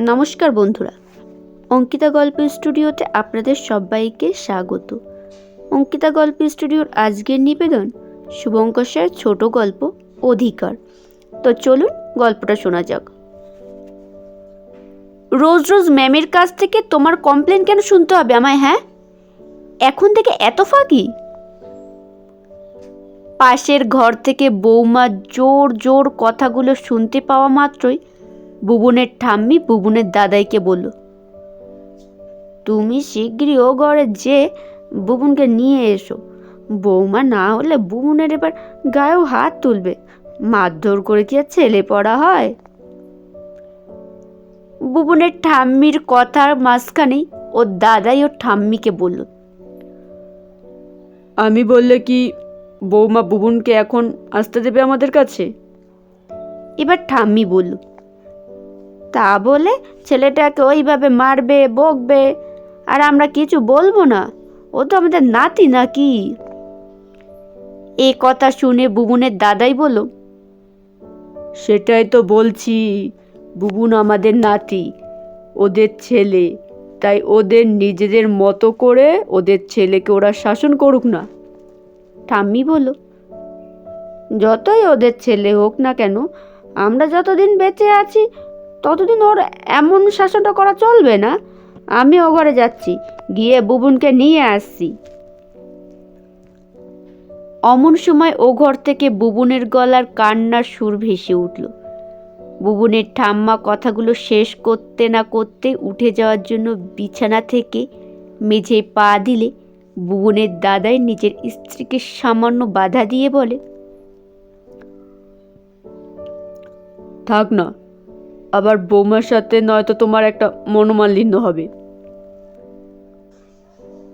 নমস্কার বন্ধুরা। অঙ্কিতা গল্প স্টুডিওতে আপনাদের সবাইকে স্বাগত। অঙ্কিতা গল্প স্টুডিওর আজকের নিবেদন শুভঙ্কর স্যারের ছোট গল্প অধিকার। তো চলুন গল্পটা শোনা যাক। রোজ রোজ ম্যামের কাছ থেকে তোমার কমপ্লেন কেন শুনতে হবে আমায় হ্যাঁ? এখন থেকে এত ফাঁকি? পাশের ঘর থেকে বৌমা জোর জোর কথাগুলো শুনতে পাওয়া মাত্রই বুবুনের ঠাম্মি বুবুনের দাদাইকে বলল তুমি শীঘ্রই ও ঘরে যে বুবুনকে নিয়ে এসো। বৌমা না হলে বুবুনের এবার গায়েও হাত তুলবে। মারধর করে কি আর ছেলে পড়া হয়? বুবুনের ঠাম্মির কথার মাঝখানেই ওর দাদাই ওর ঠাম্মিকে বলল আমি বললে কি বৌমা বুবুনকে এখন আসতে দেবে আমাদের কাছে? এবার ঠাম্মি বলল তা বলে ছেলেটাকে ওইভাবে মারবে বকবে আর আমরা কিছু বলব না। ও তো আমাদের নাতি নাকি? এ কথা শুনে বুবুনের দাদাই বলল সেটাই তো বলছি বুবুন আমাদের নাতি ওদের ছেলে। তাই ওদের নিজেদের মতো করে ওদের ছেলেকে ওরা শাসন করুক না। ঠাম্মি বলল যতই ওদের ছেলে হোক না কেন আমরা যতদিন বেঁচে আছি ততদিন ওর এমন শাসনটা করা চলবে না। আমি ও ঘরে যাচ্ছি, গিয়ে বুবুনকে নিয়ে আসছি। অমন সময় ও ঘর থেকে বুবুনের গলার কান্নার সুর ভেসে উঠল। বুবুনের ঠাম্মা কথাগুলো শেষ করতে না করতে উঠে যাওয়ার জন্য বিছানা থেকে মেঝে পা দিলে বুবনের দাদাই নিজের স্ত্রীকে সামান্য বাধা দিয়ে বলে, থাক না আবার বৌমার সাথে নয়তো তোমার একটা মনোমালিন্য হবে।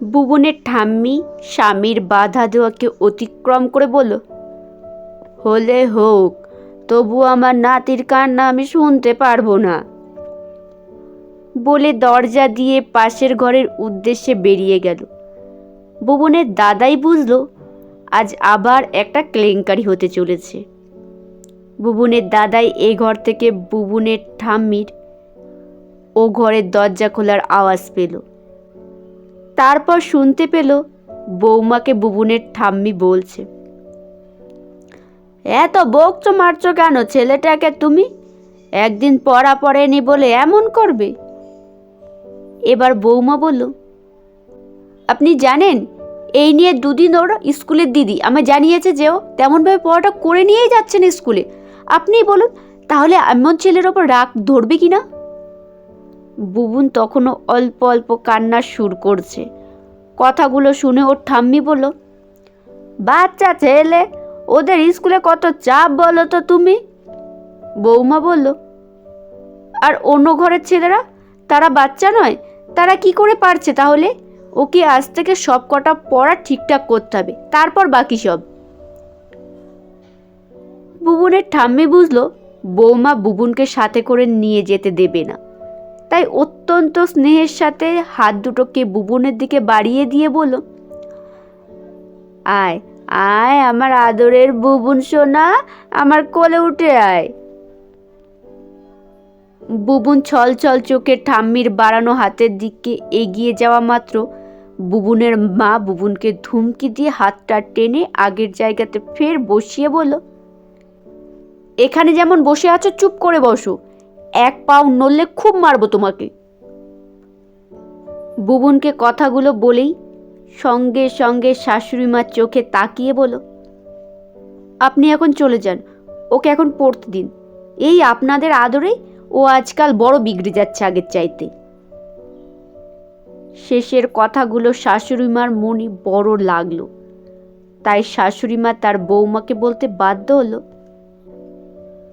বুবনের ঠাম্মি স্বামীর বাধা দেওয়াকে অতিক্রম করে বলল, হলে হোক, তবু আমার নাতির কান্না আমি শুনতে পারব না। বলে দরজা দিয়ে পাশের ঘরের উদ্দেশ্যে বেরিয়ে গেল। বুবনের দাদাই বুঝলো, আজ আবার একটা কেলেঙ্কারি হতে চলেছে। বুবনের দাদাই এ ঘর থেকে বুবুনের ঠাম্মির ও ঘরের দরজা খোলার আওয়াজ পেল। তারপর শুনতে পেল বৌমাকে বুবুনের ঠাম্মি বলছে, এত বকছো মারছো কেন ছেলেটাকে তুমি? একদিন পড়া পড়েনি বলে এমন করবে? এবার বৌমা বলল, আপনি জানেন, এই নিয়ে দুদিন ওর স্কুলের দিদি আমায় জানিয়েছে যে ও তেমনভাবে পড়াটা করে নিয়েই যাচ্ছেন স্কুলে। আপনি বলুন, তাহলে এমন ছেলের ওপর রাগ ধরবে কি না বুবুন তখনও অল্প অল্প কান্নার সুর করছে। কথাগুলো শুনে ওর ঠাম্মি বলল, বাচ্চা ছেলে, ওদের স্কুলে কত চাপ বলো তো তুমি? বৌমা বলল, আর অন্য ঘরের ছেলেরা? তারা বাচ্চা নয়, তারা কি করে পারছে তাহলে? ওকে আজ থেকে সব কটা পড়া ঠিকঠাক করতে হবে, তারপর বাকি সব। বুবুনের ঠাম্মি বুঝলো বৌমা বুবুনকে সাথে করে নিয়ে যেতে দেবে না। তাই অত্যন্ত স্নেহের সাথে হাত দুটোকে বুবুনের দিকে বাড়িয়ে দিয়ে বলল, আয় আয় আমার আদরের বুবুন সোনা, আমার কোলে উঠে আয়। বুবুন ছল ছল চোখে ঠাম্মির বাড়ানো হাতের দিকে এগিয়ে যাওয়া মাত্র বুবুনের মা বুবুনকে ধুমকি দিয়ে হাতটা টেনে আগের জায়গাতে ফের বসিয়ে বলল এখানে যেমন বসে আছো, চুপ করে বসো। এক পাও নড়লে খুব মারবো তোমাকে। বুবুনকে কথাগুলো বলেই সঙ্গে সঙ্গে শাশুড়ি মার চোখে তাকিয়ে বলো, আপনি এখন চলে যান, ওকে এখন পড়তে দিন। এই আপনাদের আদরেই ও আজকাল বড় বিগড়ে যাচ্ছে আগের চাইতে। শেষের কথাগুলো শাশুড়ি মার মনে বড় লাগল। তাই শাশুড়ি মা তার বৌমাকে বলতে বাধ্য হলো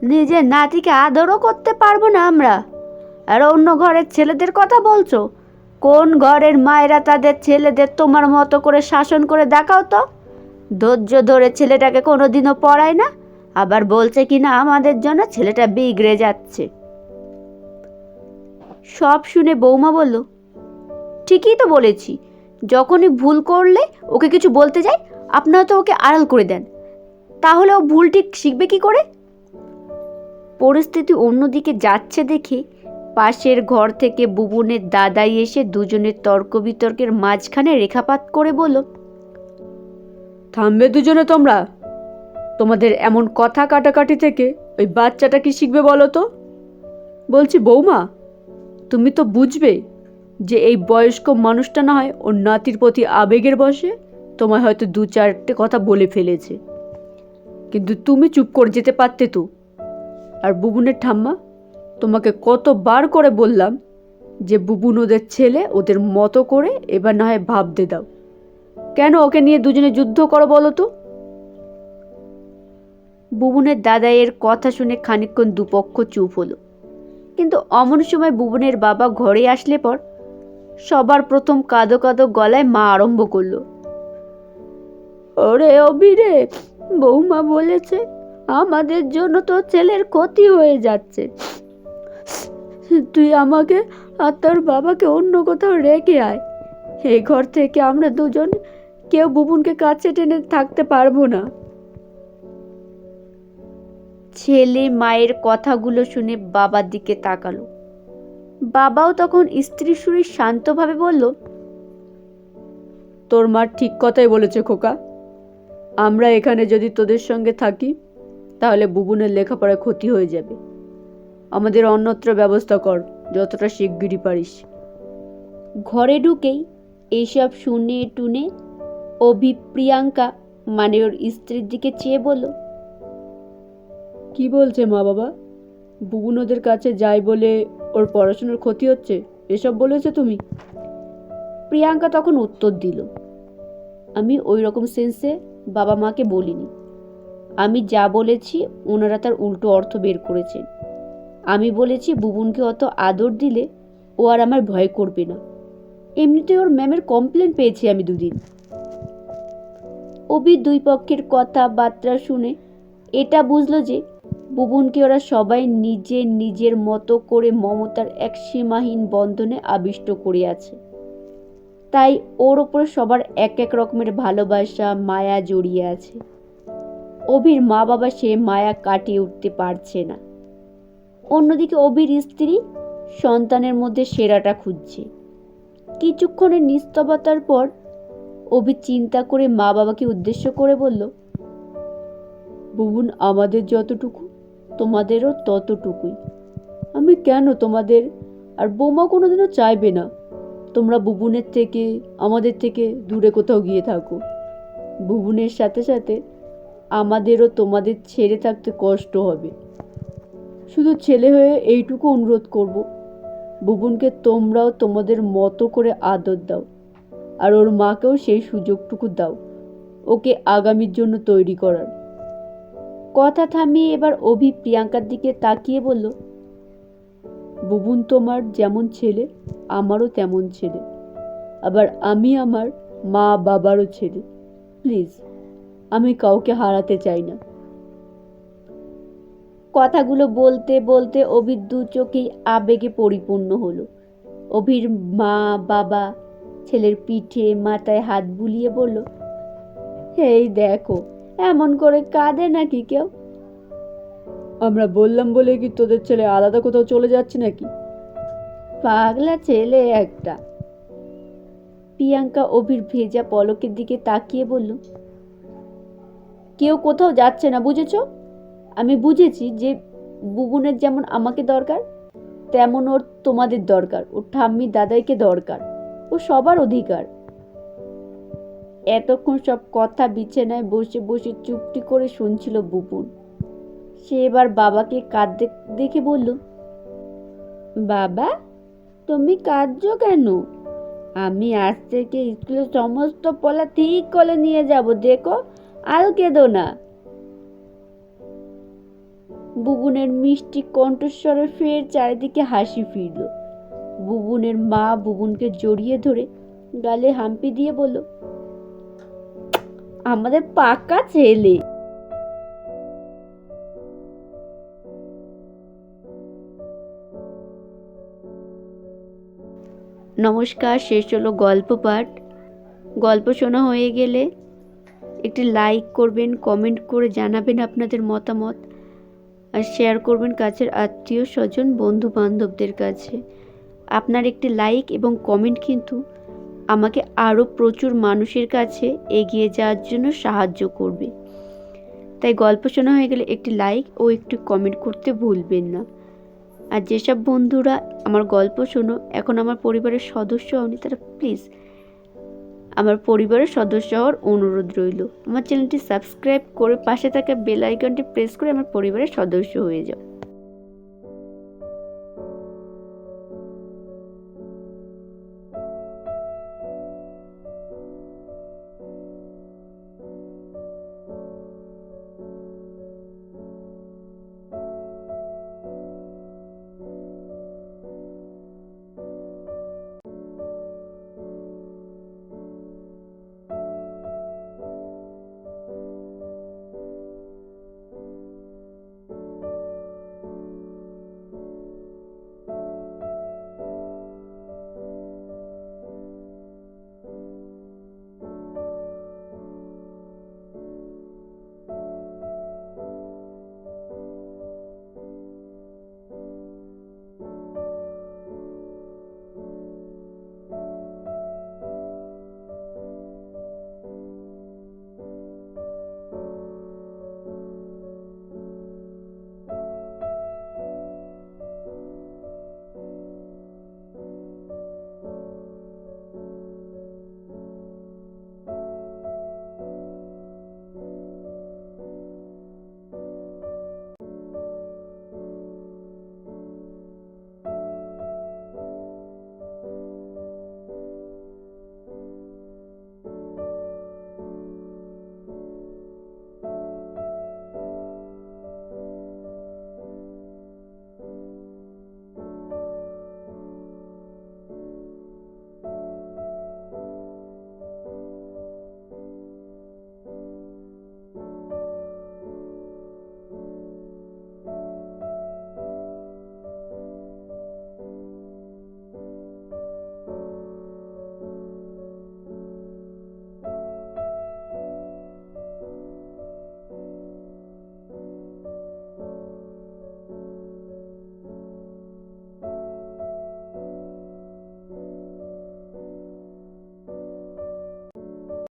নিজের নাতিকে আদরও করতে পারব না আমরা। আর অন্য ঘরের ছেলেদের কথা বলছো? কোন ঘরের মায়েরা তাদের ছেলেদের তোমার মতো করে শাসন করে দেখাও তো? ধৈর্য ধরে ছেলেটাকে কোনোদিনও পড়ায় না? আবার বলছে কি না আমাদের জন্য ছেলেটা বিগড়ে যাচ্ছে। সব শুনে বৌমা বলল, ঠিকই তো বলেছি। যখনই ভুল করলে ওকে কিছু বলতে যাই, আপনারা তো ওকে আড়াল করে দেন। তাহলে ও ভুল ঠিক শিখবে কি করে? পরিস্থিতি অন্যদিকে যাচ্ছে দেখে পাশের ঘর থেকে বুবুনের দাদাই এসে দুজনের তর্ক বিতর্কের মাঝখানে রেখাপাত করে বলল, থামবে দুজনে তোমরা? তোমাদের এমন কথা কাটাকাটি থেকে ওই বাচ্চাটা কি শিখবে বলো তো? বলছি, বৌমা, তুমি তো বুঝবে যে এই বয়স্ক মানুষটা না হয় ওর নাতির প্রতি আবেগের বসে তোমায় হয়তো দু চারটে কথা বলে ফেলেছে। কিন্তু তুমি চুপ করে যেতে পারতে তো। আর বুবুনের ঠাম্মা, তোমাকে কতবার করে বললাম যে বুবুন ওদের ছেলে, ওদের মতো করে এবার না হয় ভাবতে দাও। কেন ওকে নিয়ে দুজনে যুদ্ধ করো বলো তো? বুবুনের দাদাইয়ের কথা শুনে খানিকক্ষণ দুপক্ষ চুপ হলো। কিন্তু অমন সময় বুবুনের বাবা ঘরে আসলে পর সবার প্রথম কাঁদো কাঁদো গলায় মা আরম্ভ করল। ওরে অবিরে, বৌমা বলেছে আমাদের জন্য তোর ছেলের ক্ষতি হয়ে যাচ্ছে। তুই আমাকে আর তোর বাবাকে অন্য কোথাও রেখে আয়। এই ঘর থেকে আমরা দুজন কেউ বুবুনকে কাছে টেনে থাকতে পারব না। ছেলে মায়ের কথাগুলো শুনে বাবার দিকে তাকালো। বাবাও তখন স্ত্রী সুরে শান্তভাবে বলল তোর মা ঠিক কথাই বলেছে খোকা। আমরা এখানে যদি তোদের সঙ্গে থাকি তাহলে বুবুনের লেখাপড়ায় ক্ষতি হয়ে যাবে। আমাদের অন্যত্র ব্যবস্থা কর, যতটা শিগগিরই পারিস। ঘরে ঢুকেই এইসব শুনে টুনে অভি প্রিয়াঙ্কা মানে ওর স্ত্রীর দিকে চেয়ে বলল, কি বলছে মা বাবা? বুবুন ওদের কাছে যায় বলে ওর পড়াশোনার ক্ষতি হচ্ছে? এসব বলেছে তুমি? প্রিয়াঙ্কা তখন উত্তর দিল, আমি ওই রকম সেন্সে বাবা মাকে বলিনি। আমি যা বলেছি, ওনারা তার উল্টো অর্থ বের করেছেন। আমি বলেছি, বুবুনকে অত আদর দিলে ও আর আমার ভয় করবে না। এমনিতে ওর ম্যামের কমপ্লেন পেয়েছি আমি দুদিন। অবি দুই পক্ষের কথাবার্তা শুনে এটা বুঝলো যে, বুবুনকে ওরা সবাই নিজে নিজের মতো করে মমতার এক সীমাহীন বন্ধনে আবিষ্ট করে আছে। তাই ওর ওপর সবার এক এক রকমের ভালোবাসা, মায়া জড়িয়ে আছে। অভির মা বাবা সে মায়া কাটিয়ে উঠতে পারছে না। অন্যদিকে অভির স্ত্রী সন্তানের মধ্যে সেরাটা খুঁজছে। কিছুক্ষণের নিস্তবতার পর অভি চিন্তা করে মা বাবাকে উদ্দেশ্য করে বলল, বুবুন, আমাদের যতটুকু, তোমাদেরও ততটুকুই। আমি কেন তোমাদের, আর বৌমা কোনোদিনও চাইবে না, তোমরা বুবুনের থেকে, আমাদের থেকে দূরে কোথাও গিয়ে থাকো। বুবুনের সাথে সাথে আমাদেরও তোমাদের ছেড়ে থাকতে কষ্ট হবে। শুধু ছেলে হয়ে এইটুকু অনুরোধ করব। বুবুনকে তোমরাও তোমাদের মতো করে আদর দাও আর ওর মাকেও সেই সুযোগটুকু দাও, ওকে আগামীর জন্য তৈরি করার। কথা থামিয়ে এবার অভি প্রিয়াঙ্কার দিকে তাকিয়ে বলল, বুবুন তোমার যেমন ছেলে, আমারও তেমন ছেলে। আবার আমি আমার মা বাবারও ছেলে। প্লিজ। আমি কাউকে হারাতে চাই না। কথাগুলো বলতে বলতে অভির দু চোখেই আবেগে পরিপূর্ণ হলো। অভির মা, বাবা, ছেলের পিঠে, মাথায় হাত বুলিয়ে বলল এই দেখো, এমন করে কাঁদে নাকি কেউ? আমরা বললাম বলে কি তোদের ছেলে আলাদা কোথাও চলে যাচ্ছে নাকি? পাগলা ছেলে একটা। প্রিয়াঙ্কা অভির ভেজা পলকের দিকে তাকিয়ে বলল কেউ কোথাও যাচ্ছে না, বুঝেছ? আমি বুঝেছি যে বুবুনের যেমন আমাকে দরকার, তেমন ওর তোমাদের দরকার, ওর ঠাম্মি দাদাইকে দরকার, ও সবার অধিকার। এতক্ষণ সব কথা বিছানায় বসে বসে চুপটি করে শুনছিল বুবুন। সে এবার বাবাকে কাঁদতে দেখে বলল, বাবা, তুমি কাঁদছো কেন? আমি আজ থেকে স্কুলের সমস্ত পলা ঠিক করে নিয়ে যাব, দেখো আর কেঁদো না বুবুনের মিষ্টি কণ্ঠস্বরে ফের চারিদিকে হাসি ফিরল। বুবুনের মা বুবুনকে জড়িয়ে ধরে গালে হাম্পি দিয়ে বলল, আমাদের পাকা ছেলে। নমস্কার, শেষ হলো গল্প পাঠ। গল্প শোনা হয়ে গেলে একটি লাইক করবেন কমেন্ট করে জানাবেন আপনাদের মতামত আর শেয়ার করবেন কাছের আত্মীয় স্বজন বন্ধু বান্ধবদের কাছে। আপনার একটি লাইক এবং কমেন্ট কিন্তু আমাকে আরও প্রচুর মানুষের কাছে এগিয়ে যাওয়ার জন্য সাহায্য করবে। তাই গল্প শোনা হয়ে গেলে একটি লাইক ও একটি কমেন্ট করতে ভুলবেন না। আর যেসব বন্ধুরা আমার গল্প শোনো, এখন আমার পরিবারের সদস্য হওনি তারা প্লিজ আমার পরিবারের সদস্য হওয়ার অনুরোধ রইল। আমার চ্যানেলটি সাবস্ক্রাইব করে পাশে থাকা বেল আইকনটি প্রেস করে আমার পরিবারের সদস্য হয়ে যাও।